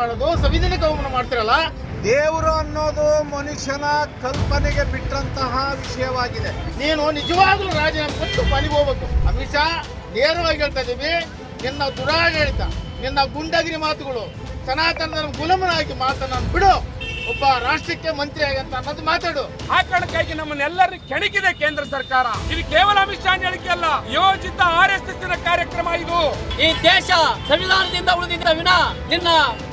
ಮಾಡೋದು ಸಂವಿಧಾನಿಕ ಅವಮಾನ ಮಾಡ್ತಿರಲ್ಲ? ದೇವರು ಅನ್ನೋದು ಮನುಷ್ಯನ ಕಲ್ಪನೆಗೆ ಬಿಟ್ಟಂತಹ ವಿಷಯವಾಗಿದೆ. ನೀನು ನಿಜವಾಗ್ಲೂ ರಾಜೀನಾಮೆ ಕೊಟ್ಟು ಮನೆಗೆ ಹೋಗ್ಬೇಕು. ಅಮಿತ್ ಶಾ ನೇರವಾಗಿ ಹೇಳ್ತಾ ಇದ್ದೀವಿ ನಿನ್ನ ದುರಾಡಳಿತ ನಿನ್ನ ಗುಂಡಗಿರಿ ಮಾತುಗಳು ಸನಾತನ ಗುಲಮನಾಗಿ ಗುಲಾಮನಾಗಿ ಮಾತನ್ನ ಬಿಡು. ಒಬ್ಬ ರಾಷ್ಟ್ರಕ್ಕೆ ಮಂತ್ರಿ ಆಗಂತ ಅನ್ನೋದು ಮಾತಾಡು. ಆ ಕಾರಣಕ್ಕಾಗಿ ನಮ್ಮನ್ನೆಲ್ಲರೂ ಕೆಣಕಿದೆ ಕೇಂದ್ರ ಸರ್ಕಾರ. ಇದು ಕೇವಲ ಅಮಿತ್ ಶಾ ಹೇಳಿಕೆ ಅಲ್ಲ ಯೋಜಿತ ಆರ್ ಎಸ್ ಎಸ್ ಕಾರ್ಯಕ್ರಮ ಇದು. ಈ ದೇಶ ಸಂವಿಧಾನದಿಂದ ಉಳಿದಿದ್ದ ವಿನ ನಿನ್ನ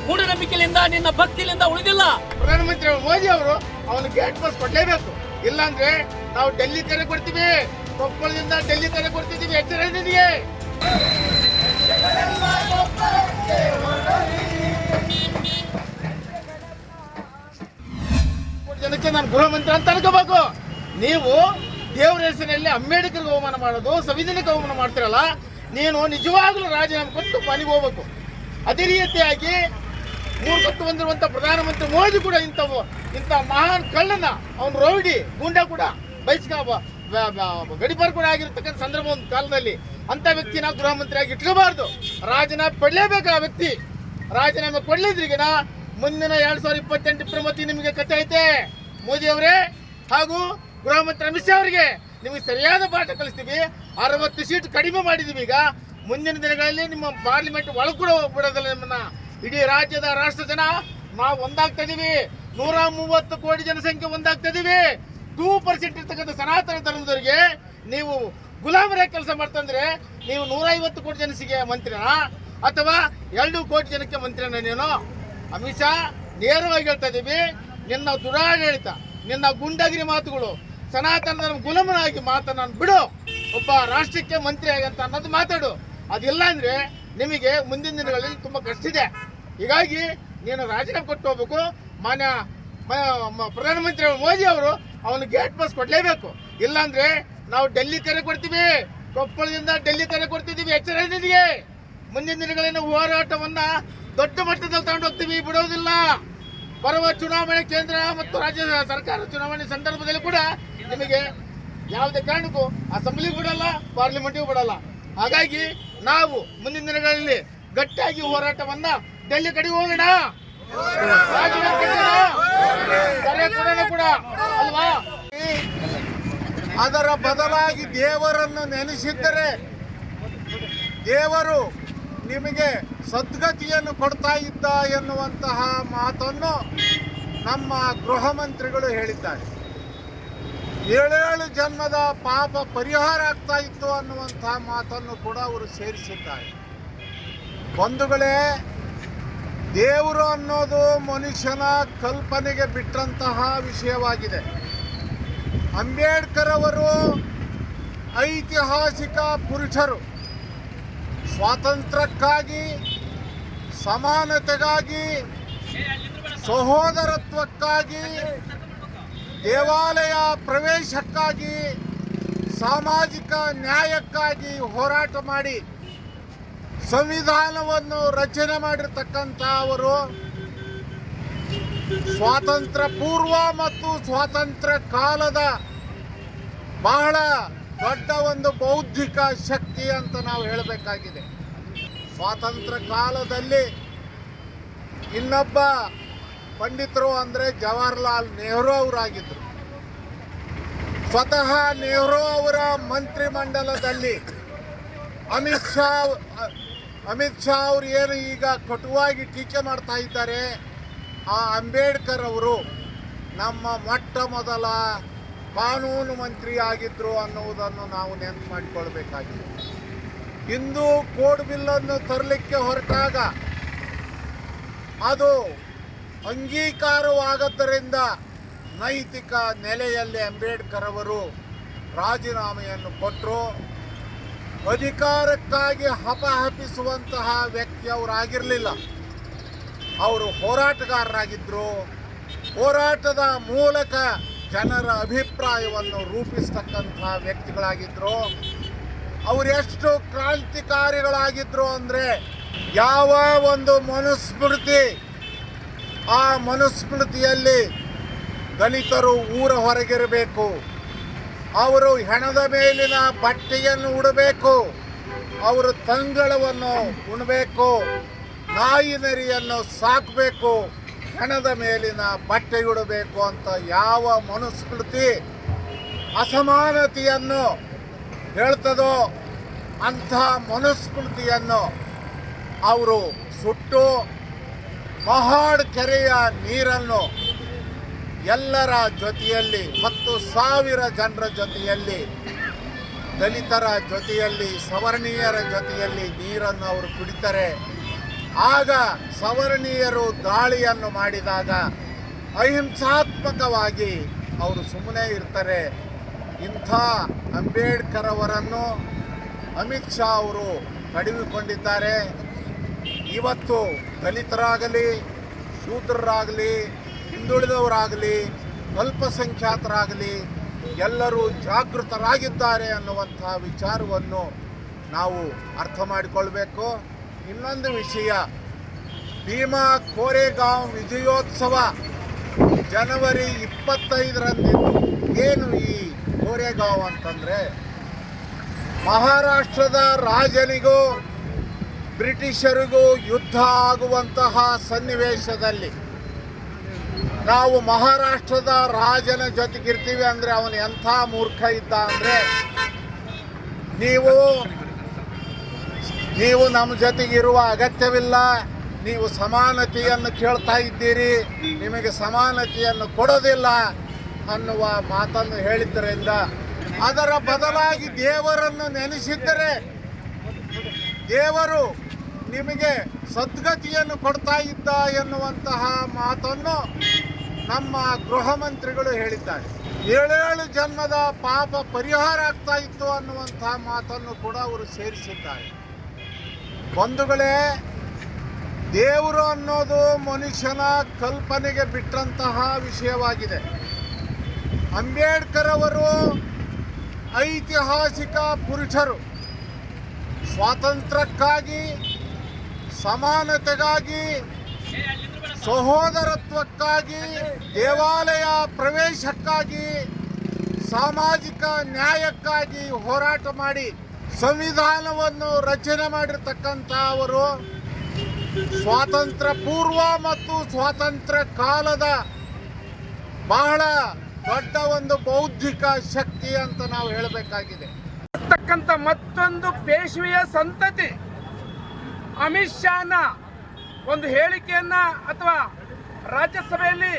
ಮೂಢನಂಬಿಕೆಯಿಂದ ನಿನ್ನ ಭಕ್ತಿಯಿಂದ ಉಳಿದಿಲ್ಲ. ಪ್ರಧಾನಮಂತ್ರಿ ಮೋದಿ ಅವರು ಅವನು ಗೇಟ್ ಪಾಸ್ ಕೊಡ್ಲೇಬೇಕು. ಇಲ್ಲಾಂದ್ರೆ ನಾವು ಡೆಲ್ಲಿ ತೆರೆ ಕೊಡ್ತೀವಿ. ಕೊಪ್ಪಳದಿಂದ ಡೆಲ್ಲಿ ತೆರೆ ಕೊಡ್ತಿದ್ದೀವಿ. ಎಚ್ಚರ ಜನಕ್ಕೆ ನಾನು ಗೃಹ ಮಂತ್ರಿ ಅಂತ ಅನ್ಕೋಬೇಕು. ನೀವು ದೇವರ ಹೆಸರಿನಲ್ಲಿ ಅಂಬೇಡ್ಕರ್ಗೆ ಅವಮಾನ ಮಾಡೋದು, ಸಂವಿಧಾನಕ್ಕೆ ಅವಮಾನ ಮಾಡ್ತಿರಲ್ಲ, ನೀನು ನಿಜವಾಗ್ಲೂ ರಾಜೀನಾಮೆ ಕೊಟ್ಟು ಮನೆಗೆ ಹೋಗ್ಬೇಕು. ಅದೇ ರೀತಿಯಾಗಿ ಮೂರು ಕೊಟ್ಟು ಬಂದಿರುವಂತ ಪ್ರಧಾನಮಂತ್ರಿ ಮೋದಿ ಕೂಡ ಇಂಥವು, ಇಂಥ ಮಹಾನ್ ಕಳ್ಳನ, ಅವನು ರೌಡಿ ಗುಂಡ ಕೂಡ ಬಯಸ್ಕ ಗಡಿಪಾರ್ ಕೂಡ ಆಗಿರ್ತಕ್ಕಂಥ ಸಂದರ್ಭ ಒಂದು ಕಾಲದಲ್ಲಿ ಅಂತ ವ್ಯಕ್ತಿನ ಗೃಹ ಮಂತ್ರಿಯಾಗಿ ಇಟ್ಕೋಬಾರ್ದು. ರಾಜೀನಾಮೆ ಪಡಲೇಬೇಕು ಆ ವ್ಯಕ್ತಿ. ರಾಜೀನಾಮೆ ಕೊಡ್ಲಿದ್ರಿಗಿನ ಮುಂದಿನ ಎರಡು ಸಾವಿರದ ಇಪ್ಪತ್ತೆಂಟು ಪ್ರಮತಿ ನಿಮಗೆ ಕತೆ ಐತೆ. ಮೋದಿ ಅವರೇ ಹಾಗೂ ಗೃಹ ಮಂತ್ರಿ ಅಮಿತ್ ಶಾ ಅವರಿಗೆ ನಿಮಗೆ ಸರಿಯಾದ ಪಾಠ ಕಲಿಸ್ತೀವಿ. ಅರವತ್ತು ಸೀಟ್ ಕಡಿಮೆ ಮಾಡಿದೀವಿ ಈಗ. ಮುಂದಿನ ದಿನಗಳಲ್ಲಿ ನಿಮ್ಮ ಪಾರ್ಲಿಮೆಂಟ್ ಒಳಗೆ ಕೂಡ ಬಿಡೋದಿಲ್ಲ ನಿಮ್ಮನ್ನ. ಇಡೀ ರಾಜ್ಯದ ರಾಷ್ಟ್ರ ಜನ, ನಾವು ಒಂದಾಗ್ತಾ ಇದೀವಿ. ನೂರ ಮೂವತ್ತು ಕೋಟಿ ಜನಸಂಖ್ಯೆ ಒಂದಾಗ್ತಾ ಇದೀವಿ. ಟೂ ಪರ್ಸೆಂಟ್ ಇರ್ತಕ್ಕಂಥ ಸನಾತನ ಧರ್ಮದವರಿಗೆ ನೀವು ಗುಲಾಮರೇ ಕೆಲಸ ಮಾಡ್ತಂದ್ರೆ ನೀವು ನೂರ ಐವತ್ತು ಕೋಟಿ ಜನಸಿಗೆ ಮಂತ್ರಿನಾ? ಅಥವಾ ಎರಡು ಕೋಟಿ ಜನಕ್ಕೆ ಮಂತ್ರಿನ ನೀನು? ಅಮಿತ್ ಶಾ, ನೇರವಾಗಿ ಹೇಳ್ತಾ ಇದೀವಿ. ನಿನ್ನ ದುರಾಡಳಿತ ನಿನ್ನ ಗುಂಡಗಿರಿ ಮಾತುಗಳು ಸನಾತನ ಧರ್ಮ ಗುಲಾಮನಾಗಿ ಮಾತನ್ನ ಬಿಡು. ಒಬ್ಬ ರಾಷ್ಟ್ರಕ್ಕೆ ಮಂತ್ರಿ ಆಗಂತ ಅನ್ನೋದು ಮಾತಾಡು. ಅದಿಲ್ಲ ಅಂದ್ರೆ ನಿಮಗೆ ಮುಂದಿನ ದಿನಗಳಲ್ಲಿ ತುಂಬಾ ಕಷ್ಟ ಇದೆ. ಹೀಗಾಗಿ ನೀನು ರಾಜೀನಾಮೆ ಕೊಟ್ಟು ಹೋಗ್ಬೇಕು. ಮಾನ್ಯ ಪ್ರಧಾನಮಂತ್ರಿ ಮೋದಿ ಅವರು ಅವನು ಗೇಟ್ ಪಾಸ್ ಕೊಡಲೇಬೇಕು. ಇಲ್ಲಾಂದ್ರೆ ನಾವು ಡೆಲ್ಲಿ ಕರೆ ಕೊಡ್ತೀವಿ. ಕೊಪ್ಪಳದಿಂದ ಡೆಲ್ಲಿ ಕರೆ ಕೊಡ್ತಿದ್ದೀವಿ ಎಚ್ಚರ ನಿನಗೆ. ಮುಂದಿನ ದಿನಗಳಲ್ಲಿ ಹೋರಾಟವನ್ನ ದೊಡ್ಡ ಮಟ್ಟದಲ್ಲಿ ತಗೊಂಡೋಗ್ತೀವಿ ಬಿಡೋದಿಲ್ಲ. ಬರುವ ಚುನಾವಣೆ ಕೇಂದ್ರ ಮತ್ತು ರಾಜ್ಯ ಸರ್ಕಾರ ಚುನಾವಣೆ ಸಂದರ್ಭದಲ್ಲಿ ಕೂಡ ನಿಮಗೆ ಯಾವುದೇ ಕಾರಣಕ್ಕೂ ಅಸೆಂಬ್ಲಿ ಬಿಡಲ್ಲ, ಪಾರ್ಲಿಮೆಂಟಿಗೂ ಬಿಡಲ್ಲ ಹಾಗಾಗಿ ನಾವು ಮುಂದಿನ ದಿನಗಳಲ್ಲಿ ಗಟ್ಟಿಯಾಗಿ ಹೋರಾಟವನ್ನ ಡೆಲ್ಲಿ ಕಡೆ ಹೋಗೋಣ. ಕೂಡ ಅದರ ಬದಲಾಗಿ ದೇವರನ್ನು ನೆನೆಸಿದ್ದರೆ ದೇವರು ನಿಮಗೆ ಸದ್ಗತಿಯನ್ನು ಕೊಡ್ತಾ ಇದ್ದ ಎನ್ನುವಂತಹ ಮಾತನ್ನು ನಮ್ಮ ಗೃಹ ಮಂತ್ರಿಗಳು ಹೇಳಿದ್ದಾರೆ. ಏಳೇಳು ಜನ್ಮದ ಪಾಪ ಪರಿಹಾರ ಆಗ್ತಾ ಇತ್ತು ಅನ್ನುವಂತಹ ಮಾತನ್ನು ಕೂಡ ಅವರು ಸೇರಿಸಿದ್ದಾರೆ. ಬಂಧುಗಳೇ, ದೇವರು ಅನ್ನೋದು ಮನುಷ್ಯನ ಕಲ್ಪನೆಗೆ ಬಿಟ್ಟಂತಹ ವಿಷಯವಾಗಿದೆ. ಅಂಬೇಡ್ಕರ್ ಅವರು ಐತಿಹಾಸಿಕ ಪುರುಷರು. ಸ್ವಾತಂತ್ರ್ಯಕ್ಕಾಗಿ, ಸಮಾನತೆಗಾಗಿ, ಸಹೋದರತ್ವಕ್ಕಾಗಿ, ದೇವಾಲಯ ಪ್ರವೇಶಕ್ಕಾಗಿ, ಸಾಮಾಜಿಕ ನ್ಯಾಯಕ್ಕಾಗಿ ಹೋರಾಟ ಮಾಡಿ ಸಂವಿಧಾನವನ್ನು ರಚನೆ ಮಾಡಿರ್ತಕ್ಕಂಥ ಅವರು ಸ್ವಾತಂತ್ರ್ಯ ಪೂರ್ವ ಮತ್ತು ಸ್ವಾತಂತ್ರ್ಯ ಕಾಲದ ಬಹಳ ದೊಡ್ಡ ಒಂದು ಬೌದ್ಧಿಕ ಶಕ್ತಿ ಅಂತ ನಾವು ಹೇಳಬೇಕಾಗಿದೆ. ಸ್ವಾತಂತ್ರ್ಯ ಕಾಲದಲ್ಲಿ ಇನ್ನೊಬ್ಬ ಪಂಡಿತರು ಅಂದರೆ ಜವಾಹರ್ಲಾಲ್ ನೆಹರು ಅವರಾಗಿದ್ದರು ಸ್ವತಃ ನೆಹರು ಅವರ ಮಂತ್ರಿಮಂಡಲದಲ್ಲಿ ಅಮಿತ್ ಶಾ ಅಮಿತ್ ಶಾ ಅವರು ಏನು ಈಗ ಕಟುವಾಗಿ ಟೀಕೆ ಮಾಡ್ತಾ ಇದ್ದಾರೆ, ಆ ಅಂಬೇಡ್ಕರ್ ಅವರು ನಮ್ಮ ಮೊಟ್ಟ ಮೊದಲ ಕಾನೂನು ಮಂತ್ರಿ ಆಗಿದ್ರು ಅನ್ನುವುದನ್ನು ನಾವು ನೆನಪು ಮಾಡಿಕೊಳ್ಬೇಕಾಗಿದೆ. ಇಂದು ಕೋಡ್ ಬಿಲ್ಲನ್ನು ತರಲಿಕ್ಕೆ ಹೊರಟಾಗ ಅದು ಅಂಗೀಕಾರವಾಗದ್ದರಿಂದ ನೈತಿಕ ನೆಲೆಯಲ್ಲಿ ಅಂಬೇಡ್ಕರ್ ಅವರು ರಾಜೀನಾಮೆಯನ್ನು ಕೊಟ್ಟರು. ಅಧಿಕಾರಕ್ಕಾಗಿ ಹಪಹಪಿಸುವಂತಹ ವ್ಯಕ್ತಿ ಅವರಾಗಿರಲಿಲ್ಲ ಅವರು ಹೋರಾಟಗಾರರಾಗಿದ್ದರು ಹೋರಾಟದ ಮೂಲಕ ಜನರ ಅಭಿಪ್ರಾಯವನ್ನು ರೂಪಿಸ್ತಕ್ಕಂತಹ ವ್ಯಕ್ತಿಗಳಾಗಿದ್ದರು ಎಷ್ಟು ಕ್ರಾಂತಿಕಾರಿಗಳಾಗಿದ್ರು ಅಂದರೆ ಯಾವ ಒಂದು ಮನುಸ್ಮೃತಿ, ಆ ಮನುಸ್ಮೃತಿಯಲ್ಲಿ ದಲಿತರು ಊರ ಹೊರಗಿರಬೇಕು, ಅವರು ಹೆಣದ ಮೇಲಿನ ಬಟ್ಟೆಯನ್ನು ಉಡಬೇಕು, ಅವರು ತಂಗಳವನ್ನು ಉಣಬೇಕು, ನಾಯಿ ನರಿಯನ್ನು ಸಾಕಬೇಕು ಹೆಣದ ಮೇಲಿನ ಬಟ್ಟೆ ಉಡಬೇಕು ಅಂತ ಯಾವ ಮನುಸ್ಮೃತಿ ಅಸಮಾನತೆಯನ್ನು ಹೇಳ್ತದೋ ಅಂಥ ಮನುಸ್ಮೃತಿಯನ್ನು ಅವರು ಸುಟ್ಟು ಮಹಾಡ್ ಕೆರೆಯ ನೀರನ್ನು ಎಲ್ಲರ ಜೊತೆಯಲ್ಲಿ ಮತ್ತು ಸಾವಿರ ಜನರ ಜೊತೆಯಲ್ಲಿ, ದಲಿತರ ಜೊತೆಯಲ್ಲಿ, ಸವರ್ಣೀಯರ ಜೊತೆಯಲ್ಲಿ ನೀರನ್ನು ಅವರು ಕುಡಿತಾರೆ. ಆಗ ಸವರ್ಣೀಯರು ದಾಳಿಯನ್ನು ಮಾಡಿದಾಗ ಅಹಿಂಸಾತ್ಮಕವಾಗಿ ಅವರು ಸುಮ್ಮನೆ ಇರ್ತಾರೆ. ಇಂಥ ಅಂಬೇಡ್ಕರ್ ಅವರನ್ನು ಅಮಿತ್ ಶಾ ಅವರು ಕಡಿದುಕೊಂಡಿದ್ದಾರೆ. ಇವತ್ತು ದಲಿತರಾಗಲಿ, ಶೂದ್ರರಾಗಲಿ, ಹಿಂದುಳಿದವರಾಗಲಿ, ಅಲ್ಪಸಂಖ್ಯಾತರಾಗಲಿ, ಎಲ್ಲರೂ ಜಾಗೃತರಾಗಿದ್ದಾರೆ ಅನ್ನುವಂಥ ವಿಚಾರವನ್ನು ನಾವು ಅರ್ಥ ಮಾಡಿಕೊಳ್ಬೇಕು. ಇನ್ನೊಂದು ವಿಷಯ, ಭೀಮಾ ಕೋರೆಗಾಂವ್ ವಿಜಯೋತ್ಸವ ಜನವರಿ ಇಪ್ಪತ್ತೈದರಂದಿದ್ದು ಏನು ಈ ಕೋರೆಗಾಂವ್ ಅಂತಂದರೆ? ಮಹಾರಾಷ್ಟ್ರದ ರಾಜನಿಗೂ ಬ್ರಿಟಿಷರಿಗೂ ಯುದ್ಧ ಆಗುವಂತಹ ಸನ್ನಿವೇಶದಲ್ಲಿ ನಾವು ಮಹಾರಾಷ್ಟ್ರದ ರಾಜನ ಜೊತೆಗಿರ್ತೀವಿ ಅಂದರೆ ಅವನು ಎಂಥ ಮೂರ್ಖ ಇದ್ದ ಅಂದರೆ, ನೀವು ನೀವು ನಮ್ಮ ಜೊತೆಗಿರುವ ಅಗತ್ಯವಿಲ್ಲ. ನೀವು ಸಮಾನತೆಯನ್ನು ಕೇಳ್ತಾ ಇದ್ದೀರಿ. ನಿಮಗೆ ಸಮಾನತೆಯನ್ನು ಕೊಡೋದಿಲ್ಲ ಅನ್ನುವ ಮಾತನ್ನು ಹೇಳಿದ್ದರಿಂದ ಅದರ ಬದಲಾಗಿ ದೇವರನ್ನು ನೆನೆಸಿದ್ದರೆ ದೇವರು ನಿಮಗೆ ಸದ್ಗತಿಯನ್ನು ಕೊಡ್ತಾ ಇದ್ದ ಎನ್ನುವಂತಹ ಮಾತನ್ನು ನಮ್ಮ ಗೃಹ ಮಂತ್ರಿಗಳು ಹೇಳಿದ್ದಾರೆ. ಏಳೇಳು ಜನ್ಮದ ಪಾಪ ಪರಿಹಾರ ಆಗ್ತಾ ಇತ್ತು ಅನ್ನುವಂತಹ ಮಾತನ್ನು ಕೂಡ ಅವರು ಸೇರಿಸಿದ್ದಾರೆ. ಬಂಧುಗಳೇ, ದೇವರು ಅನ್ನೋದು ಮನುಷ್ಯನ ಕಲ್ಪನೆಗೆ ಬಿಟ್ಟಂತಹ ವಿಷಯವಾಗಿದೆ. ಅಂಬೇಡ್ಕರ್ ಅವರು ಐತಿಹಾಸಿಕ ಪುರುಷರು. ಸ್ವಾತಂತ್ರ್ಯಕ್ಕಾಗಿ, ಸಮಾನತೆಗಾಗಿ, ಸಹೋದರತ್ವಕ್ಕಾಗಿ, ದೇವಾಲಯ ಪ್ರವೇಶಕ್ಕಾಗಿ, ಸಾಮಾಜಿಕ ನ್ಯಾಯಕ್ಕಾಗಿ ಹೋರಾಟ ಮಾಡಿ ಸಂವಿಧಾನವನ್ನು ರಚನೆ ಮಾಡಿರ್ತಕ್ಕಂಥ ಅವರು ಸ್ವಾತಂತ್ರ್ಯ ಪೂರ್ವ ಮತ್ತು ಸ್ವಾತಂತ್ರ್ಯ ಕಾಲದ ಬಹಳ ದೊಡ್ಡ ಒಂದು ಬೌದ್ಧಿಕ ಶಕ್ತಿ ಅಂತ ನಾವು ಹೇಳಬೇಕಾಗಿದೆ. ತಕ್ಕಂಥ ಮತ್ತೊಂದು ಪೇಶ್ವೆಯ ಸಂತತಿ. ಅಮಿತ್ ಶಾನ ಒಂದು ಹೇಳಿಕೆಯನ್ನ ಅಥವಾ ರಾಜ್ಯಸಭೆಯಲ್ಲಿ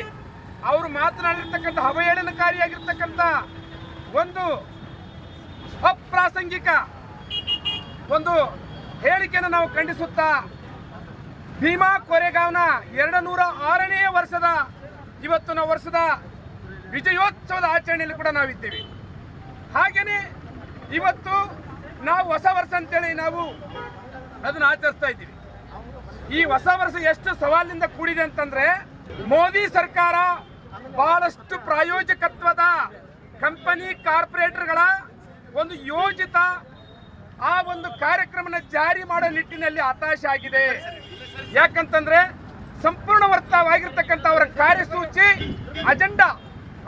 ಅವರು ಮಾತನಾಡಿರ್ತಕ್ಕಂಥ ಅವಹೇಳನಕಾರಿಯಾಗಿರ್ತಕ್ಕಂಥ ಒಂದು ಅಪ್ರಾಸಂಗಿಕ ಒಂದು ಹೇಳಿಕೆಯನ್ನು ನಾವು ಖಂಡಿಸುತ್ತಾ ಭೀಮಾ ಕೊರೆಗಾಂವ್ನ ಎರಡು ನೂರ ಆರನೇ ವರ್ಷದ ಇವತ್ತಿನ ವರ್ಷದ ವಿಜಯೋತ್ಸವದ ಆಚರಣೆಯಲ್ಲಿ ಕೂಡ ನಾವಿದ್ದೇವೆ. ಹಾಗೆಯೇ ಇವತ್ತು ನಾವು ಹೊಸ ವರ್ಷ ಅಂತೇಳಿ ನಾವು ಅದನ್ನು ಆಚರಿಸ್ತಾ ಇದ್ದೀವಿ. ಈ ಹೊಸ ವರ್ಷ ಎಷ್ಟು ಸವಾಲಿನಿಂದ ಕೂಡಿದೆ ಅಂತಂದ್ರೆ ಮೋದಿ ಸರ್ಕಾರ ಬಹಳಷ್ಟು ಪ್ರಾಯೋಜಕತ್ವದ ಕಂಪನಿ ಕಾರ್ಪೊರೇಟರ್ಗಳ ಒಂದು ಯೋಜಿತ ಆ ಒಂದು ಕಾರ್ಯಕ್ರಮನ ಜಾರಿ ಮಾಡೋ ನಿಟ್ಟಿನಲ್ಲಿ ಹತಾಶ ಆಗಿದೆ. ಯಾಕಂತಂದ್ರೆ ಸಂಪೂರ್ಣ ವರ್ತವಾಗಿರ್ತಕ್ಕಂಥ ಅವರ ಕಾರ್ಯಸೂಚಿ ಅಜೆಂಡಾ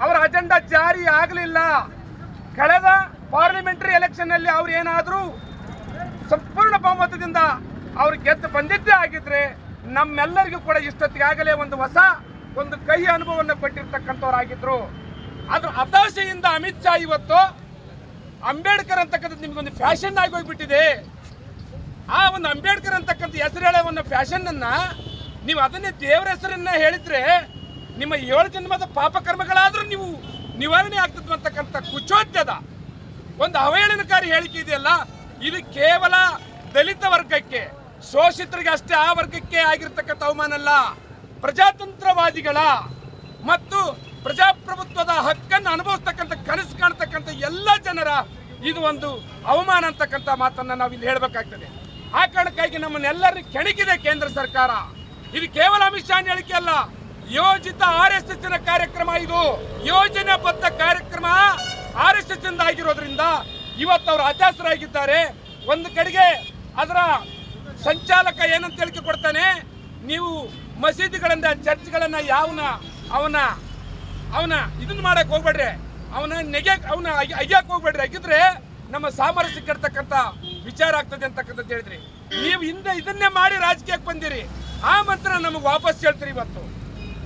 ಅವರ ಅಜೆಂಡಾ ಜಾರಿ ಆಗಲಿಲ್ಲ. ಕಳೆದ ಪಾರ್ಲಿಮೆಂಟರಿ ಎಲೆಕ್ಷನ್ ಅಲ್ಲಿ ಅವ್ರು ಏನಾದರೂ ಸಂಪೂರ್ಣ ಬಹುಮತದಿಂದ ಅವ್ರು ಗೆದ್ದು ಬಂದಿದ್ದೇ ಆಗಿದ್ರೆ ನಮ್ಮೆಲ್ಲರಿಗೂ ಕೂಡ ಇಷ್ಟೊತ್ತಿಗಾಗಲೇ ಒಂದು ಹೊಸ ಒಂದು ಕೈ ಅನುಭವವನ್ನು ಕೊಟ್ಟಿರ್ತಕ್ಕಂಥವ್ರಾಗಿದ್ರು. ಅದ್ರ ಹತಾಶೆಯಿಂದ ಅಮಿತ್ ಶಾ ಇವತ್ತು ಅಂಬೇಡ್ಕರ್ ಅಂತಕ್ಕಂಥದ್ದು ನಿಮ್ಗೊಂದು ಫ್ಯಾಷನ್ ಆಗಿ ಹೋಗ್ಬಿಟ್ಟಿದೆ. ಆ ಒಂದು ಅಂಬೇಡ್ಕರ್ ಅಂತಕ್ಕಂಥ ಹೆಸರು ಒಂದು ಫ್ಯಾಷನ್ ಅನ್ನ ನೀವು ಅದನ್ನೇ ದೇವರ ಹೆಸರನ್ನ ಹೇಳಿದ್ರೆ ನಿಮ್ಮ ಏಳು ಜನ್ಮದ ಪಾಪಕರ್ಮಗಳಾದರೂ ನೀವು ನಿವಾರಣೆ ಆಗ್ತದೆ ಅಂತಕ್ಕಂಥ ಕುಚೋದ್ಯದ. ಒಂದು ಅವಹೇಳನಕಾರಿ ಹೇಳಿಕೆ ಇದೆಯಲ್ಲ? ಇದು ಕೇವಲ ದಲಿತ ವರ್ಗಕ್ಕೆ, ಶೋಷಿತರಿಗೆ ಅಷ್ಟೇ ಆ ವರ್ಗಕ್ಕೆ ಆಗಿರ್ತಕ್ಕಂಥ ಅವಮಾನ ಅಲ್ಲ. ಪ್ರಜಾತಂತ್ರವಾದಿಗಳ ಮತ್ತು ಪ್ರಜಾಪ್ರಭುತ್ವದ ಹಕ್ಕನ್ನು ಅನುಭವಿಸ್ತಕ್ಕಂಥ, ಕನಸು ಕಾಣ್ತಕ್ಕಂಥ ಎಲ್ಲ ಜನರ ಇದು ಒಂದು ಅವಮಾನ ಅಂತಕ್ಕಂಥ ಮಾತನ್ನು ನಾವು ಇಲ್ಲಿ ಹೇಳಬೇಕಾಗ್ತದೆ. ಆ ಕಾರಣಕ್ಕಾಗಿ ನಮ್ಮನ್ನೆಲ್ಲರೂ ಕೆಣಕಿದೆ ಕೇಂದ್ರ ಸರ್ಕಾರ. ಇದು ಕೇವಲ ಅಮಿತ್ ಶಾ ಹೇಳಿಕೆ ಅಲ್ಲ. ಯೋಜಿತ ಆರ್ ಎಸ್ ಎಸ್ ಕಾರ್ಯಕ್ರಮ ಇದು. ಯೋಜನೆ ಬದ್ಧ ಕಾರ್ಯಕ್ರಮ ಆರ್ ಎಸ್ ಎಸ್ ಆಗಿರೋದ್ರಿಂದ ಇವತ್ತು ಅವರು ಹತಾಶರಾಗಿದ್ದಾರೆ. ಒಂದು ಕಡೆಗೆ ಅದರ ಸಂಚಾಲಕ ಏನಂತ ಹೇಳಿಕೆ ಕೊಡ್ತಾನೆ, ನೀವು ಮಸೀದಿಗಳಿಂದ ಚರ್ಚ್ಗಳನ್ನ, ಯಾವನ ಅವನ ಅವನ ಇದನ್ನ ಮಾಡಕ್ ಹೋಗ್ಬೇಡ್ರಿ. ಅವನ ನೆಗೆ ಅವನ ಅಗ್ಯಾಕ್ ಹೋಗ್ಬೇಡ್ರಿ. ಅಗಿದ್ರೆ ನಮ್ಮ ಸಾಮರಸ್ಯ ವಿಚಾರ ಆಗ್ತದೆ ಅಂತಕ್ಕಂಥದ್ದು ಹೇಳಿದ್ರಿ. ನೀವು ಹಿಂದೆ ಇದನ್ನೇ ಮಾಡಿ ರಾಜಕೀಯಕ್ಕೆ ಬಂದಿರಿ. ಆ ಮಂತ್ರ ನಮಗೆ ವಾಪಸ್ ಹೇಳ್ತೀರಿ ಇವತ್ತು.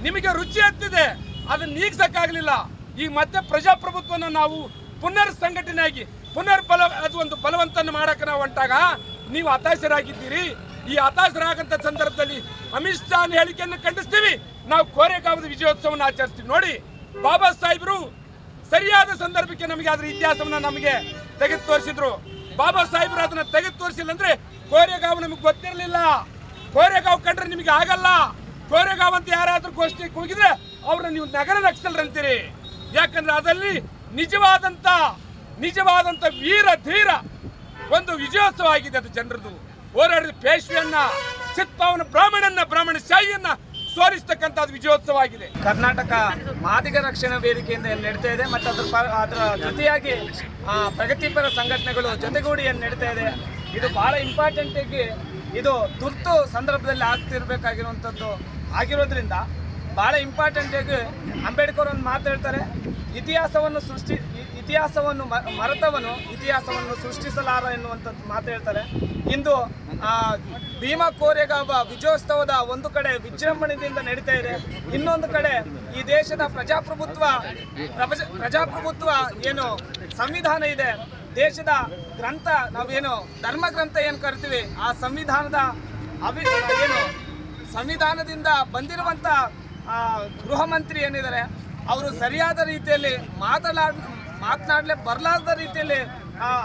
ನಿಮಗೆ ರುಚಿ ಹತ್ತಿದೆ ಅದನ್ನ ನೀಗ್ಸಕ್ಕಾಗಲಿಲ್ಲ. ಈಗ ಮತ್ತೆ ಪ್ರಜಾಪ್ರಭುತ್ವವನ್ನು ನಾವು ಪುನರ್ ಸಂಘಟನೆಯಾಗಿ ಪುನರ್ ಬಲ ಅದು ಒಂದು ಬಲವಂತನ ಮಾಡಕ್ಕೆ ನಾವು ಹೊಂಟಾಗ ನೀವು ಹತಾಶರಾಗಿದ್ದೀರಿ. ಈ ಹತಾಶರಾಗಂತ ಸಂದರ್ಭದಲ್ಲಿ ಅಮಿತ್ ಶಾ ಹೇಳಿಕೆಯನ್ನು ಖಂಡಿಸ್ತೀವಿ. ನಾವು ಕೋರೆಗಾವದ ವಿಜಯೋತ್ಸವವನ್ನು ಆಚರಿಸ್ತೀವಿ. ನೋಡಿ ಬಾಬಾ ಸಾಹೇಬರು ಸರಿಯಾದ ಸಂದರ್ಭಕ್ಕೆ ನಮಗೆ ಅದರ ಇತಿಹಾಸವನ್ನು ನಮಗೆ ತೆಗೆದು ತೋರಿಸಿದ್ರು ಬಾಬಾ ಸಾಹೇಬರು ಅದನ್ನ ತೆಗೆದು ತೋರಿಸಿಲ್ಲ ಅಂದ್ರೆ ಕೋರೆಗಾವ್ ನಮಗೆ ಗೊತ್ತಿರಲಿಲ್ಲ. ಕೋರೆಗಾವ್ ಕಂಡ್ರೆ ನಿಮಗೆ ಆಗಲ್ಲ. ಕೋರೆಗಾವ್ ಅಂತ ಯಾರಾದ್ರೂ ಗೋಷ್ಠಿ ಕೂಗಿದ್ರೆ ಅವ್ರನ್ನ ನೀವು ನಗರ ನಕ್ಸಲ್ರಂತೀರಿ ಯಾಕಂದ್ರೆ ಅದರಲ್ಲಿ ನಿಜವಾದಂತ ನಿಜವಾದಂತ ವೀರ, ಧೀರ ಒಂದು ವಿಜಯೋತ್ಸವ ಆಗಿದೆ ಅದು ಜನರದು. ಹೋರಾಡಿದ ಪೇಶ್ವೆಯನ್ನ, ಚಿತ್ಪಾವನ ಬ್ರಾಹ್ಮಣನ್ನ, ಬ್ರಾಹ್ಮಣ ಶಾಹಿಯನ್ನ ಸೋಲಿಸ್ತಕ್ಕಂಥ ವಿಜಯೋತ್ಸವ ಆಗಿದೆ. ಕರ್ನಾಟಕ ಮಾದಿಗ ರಕ್ಷಣಾ ವೇದಿಕೆಯಿಂದ ನಡೀತಾ ಇದೆ, ಮತ್ತು ಅದ್ರ ಅದರ ಜೊತೆಯಾಗಿ ಪ್ರಗತಿಪರ ಸಂಘಟನೆಗಳು ಜೊತೆಗೂಡಿ ಏನು ನಡೀತಾ ಇದೆ, ಇದು ಬಹಳ ಇಂಪಾರ್ಟೆಂಟ್ ಆಗಿ ಇದು ತುರ್ತು ಸಂದರ್ಭದಲ್ಲಿ ಆಗ್ತಿರ್ಬೇಕಾಗಿರುವಂಥದ್ದು ಆಗಿರೋದ್ರಿಂದ ಬಹಳ ಇಂಪಾರ್ಟೆಂಟ್ ಆಗಿ ಅಂಬೇಡ್ಕರ್ ಒಂದು ಮಾತಾಡ್ತಾರೆ, ಇತಿಹಾಸವನ್ನು ಸೃಷ್ಟಿ ಇತಿಹಾಸವನ್ನು ಮರೆತವನು ಇತಿಹಾಸವನ್ನು ಸೃಷ್ಟಿಸಲಾರ ಎನ್ನುವಂಥದ್ದು ಮಾತು ಹೇಳ್ತಾರೆ. ಇಂದು ಭೀಮಾ ಕೋರೆಗಾವ ವಿಜಯೋತ್ಸವದ ಒಂದು ಕಡೆ ವಿಜೃಂಭಣೆಯಿಂದ ನಡೀತಾ ಇದೆ. ಇನ್ನೊಂದು ಕಡೆ ಈ ದೇಶದ ಪ್ರಜಾಪ್ರಭುತ್ವ ಪ್ರಜಾಪ್ರಭುತ್ವ ಏನು ಸಂವಿಧಾನ ಇದೆ. ದೇಶದ ಗ್ರಂಥ ನಾವೇನು ಧರ್ಮ ಗ್ರಂಥ ಏನು ಕರಿತೀವಿ ಆ ಸಂವಿಧಾನದ ಅಭಿ ಏನು ಸಂವಿಧಾನದಿಂದ ಬಂದಿರುವಂತ ಆ, ಗೃಹ ಮಂತ್ರಿ ಏನಿದ್ದಾರೆ ಅವರು ಸರಿಯಾದ ರೀತಿಯಲ್ಲಿ ಮಾತನಾಡ್ ಮಾತನಾಡಲೇ ಬರಲಾರದ ರೀತಿಯಲ್ಲಿ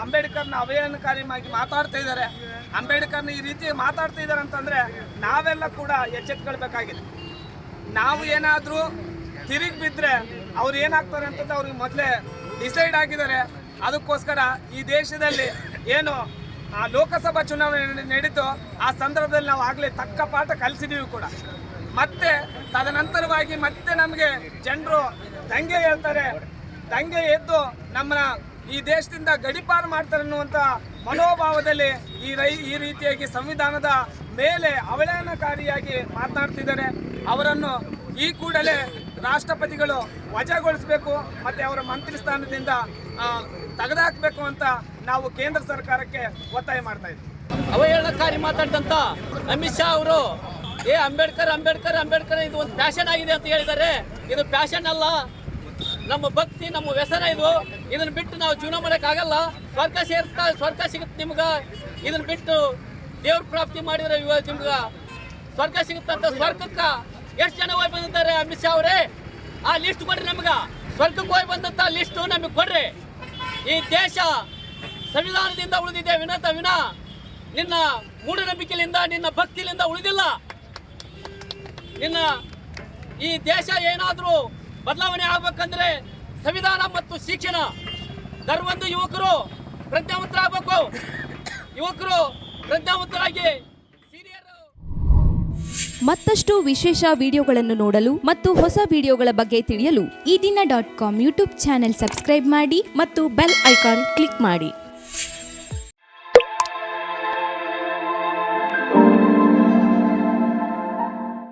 ಅಂಬೇಡ್ಕರ್ನ ಅವಹೇಳನಕಾರಿಯಾಗಿ ಮಾತಾಡ್ತಾ ಇದ್ದಾರೆ. ಅಂಬೇಡ್ಕರ್ನ ಈ ರೀತಿ ಮಾತಾಡ್ತಾ ಇದ್ದಾರೆ ಅಂತಂದ್ರೆ ನಾವೆಲ್ಲ ಕೂಡ ಎಚ್ಚೆತ್ಕೊಳ್ಬೇಕಾಗಿದೆ. ನಾವು ಏನಾದರೂ ತಿರುಗಿ ಬಿದ್ದರೆ ಅವ್ರು ಏನಾಗ್ತಾರೆ ಅಂತಂದ್ರೆ ಅವ್ರಿಗೆ ಮೊದಲೇ ಡಿಸೈಡ್ ಆಗಿದ್ದಾರೆ. ಅದಕ್ಕೋಸ್ಕರ ಈ ದೇಶದಲ್ಲಿ ಏನು, ಆ, ಲೋಕಸಭಾ ಚುನಾವಣೆ ನಡೆ- ನಡೀತು ಆ ಸಂದರ್ಭದಲ್ಲಿ ನಾವು ಆಗಲೇ ತಕ್ಕ ಪಾಠ ಕಲಿಸಿದ್ದೀವಿ ಕೂಡ. ಮತ್ತೆ ತದನಂತರವಾಗಿ ಮತ್ತೆ ನಮಗೆ ಜನರು ದಂಗೆ ಹೇಳ್ತಾರೆ ದಂಗೆ ಎದ್ದು ನಮ್ಮನ್ನ ಈ ದೇಶದಿಂದ ಗಡಿಪಾರು ಮಾಡ್ತಾರೆ ಅನ್ನುವಂಥ ಮನೋಭಾವದಲ್ಲಿ ಈ ರೈ ಈ ರೀತಿಯಾಗಿ ಸಂವಿಧಾನದ ಮೇಲೆ ಅವಹೇಳನಕಾರಿಯಾಗಿ ಮಾತನಾಡ್ತಿದ್ದಾರೆ ಅವರನ್ನು ಈ ಕೂಡಲೇ ರಾಷ್ಟ್ರಪತಿಗಳು ವಜಾಗೊಳಿಸಬೇಕು ಮತ್ತೆ ಅವರ ಮಂತ್ರಿ ಸ್ಥಾನದಿಂದ ತೆಗೆದಾಕಬೇಕು ಅಂತ ನಾವು ಕೇಂದ್ರ ಸರ್ಕಾರಕ್ಕೆ ಒತ್ತಾಯ ಮಾಡ್ತಾ ಇದ್ದೀವಿ. ಅವಹೇಳನಕಾರಿ ಮಾತಾಡಿದಂತ ಅಮಿತ್ ಶಾ ಅವರು, ಏ ಅಂಬೇಡ್ಕರ್ ಅಂಬೇಡ್ಕರ್ ಅಂಬೇಡ್ಕರ್, ಇದು ಒಂದು ಫ್ಯಾಷನ್ ಆಗಿದೆ ಅಂತ ಹೇಳಿದ್ದಾರೆ. ಇದು ಫ್ಯಾಷನ್ ಅಲ್ಲ. ನಮ್ಮ ಭಕ್ತಿ, ನಮ್ಮ ವ್ಯಸನ ಇದು. ಇದನ್ನ ಬಿಟ್ಟು ನಾವು ಜೀವನ ಮಾಡೋಕ್ಕಾಗಲ್ಲ. ಸ್ವರ್ಗ ಸೇರ್ತಾ ಸ್ವರ್ಗ ಸಿಗುತ್ತೆ ನಿಮ್ಗೆ. ಇದನ್ನ ಬಿಟ್ಟು ದೇವ್ರ ಪ್ರಾಪ್ತಿ ಮಾಡಿದ್ರೆ ಇವಾಗ ನಿಮ್ಗೆ ಸ್ವರ್ಗ ಸಿಗುತ್ತಂತ ಸ್ವರ್ಗಕ್ಕೆ ಎಷ್ಟು ಜನ ಹೋಗಿ ಬಂದಿದ್ದಾರೆ ಅಮಿತ್ ಶಾ ಅವರೇ? ಆ ಲಿಸ್ಟ್ ಕೊಡ್ರಿ ನಮ್ಗೆ. ಸ್ವರ್ಗಕ್ಕೆ ಹೋಗಿ ಬಂದಂತ ಲಿಸ್ಟ್ ನಮಗೆ ಕೊಡ್ರಿ. ಈ ದೇಶ ಸಂವಿಧಾನದಿಂದ ಉಳಿದಿದೆ ವಿನತ ವಿನ. ನಿನ್ನ ಮೂಢನಂಬಿಕೆಯಿಂದ ನಿನ್ನ ಭಕ್ತಿಲಿಂದ ಉಳಿದಿಲ್ಲ. ನಿನ್ನ ಈ ದೇಶ ಏನಾದರೂ ಬದಲಾವಣೆ ಆಗ್ಬೇಕಂದ್ರೆ ಸಂವಿಧಾನ ಮತ್ತು ಶಿಕ್ಷಣ. ಧರ್ಮಂದು ಯುವಕರು ಪ್ರಜ್ಞಾವಂತರಾಗಬೇಕು. ಯುವಕರು ಪ್ರಜ್ಞಾವಂತರಾಗಿ ಮತ್ತಷ್ಟು ವಿಶೇಷ ವಿಡಿಯೋಗಳನ್ನು ನೋಡಲು ಮತ್ತು ಹೊಸ ವಿಡಿಯೋಗಳ ಬಗ್ಗೆ ತಿಳಿಯಲು Ee Dina dot com YouTube channel subscribe ಮಾಡಿ ಮತ್ತು ಬೆಲ್ ಐಕಾನ್ ಕ್ಲಿಕ್ ಮಾಡಿ.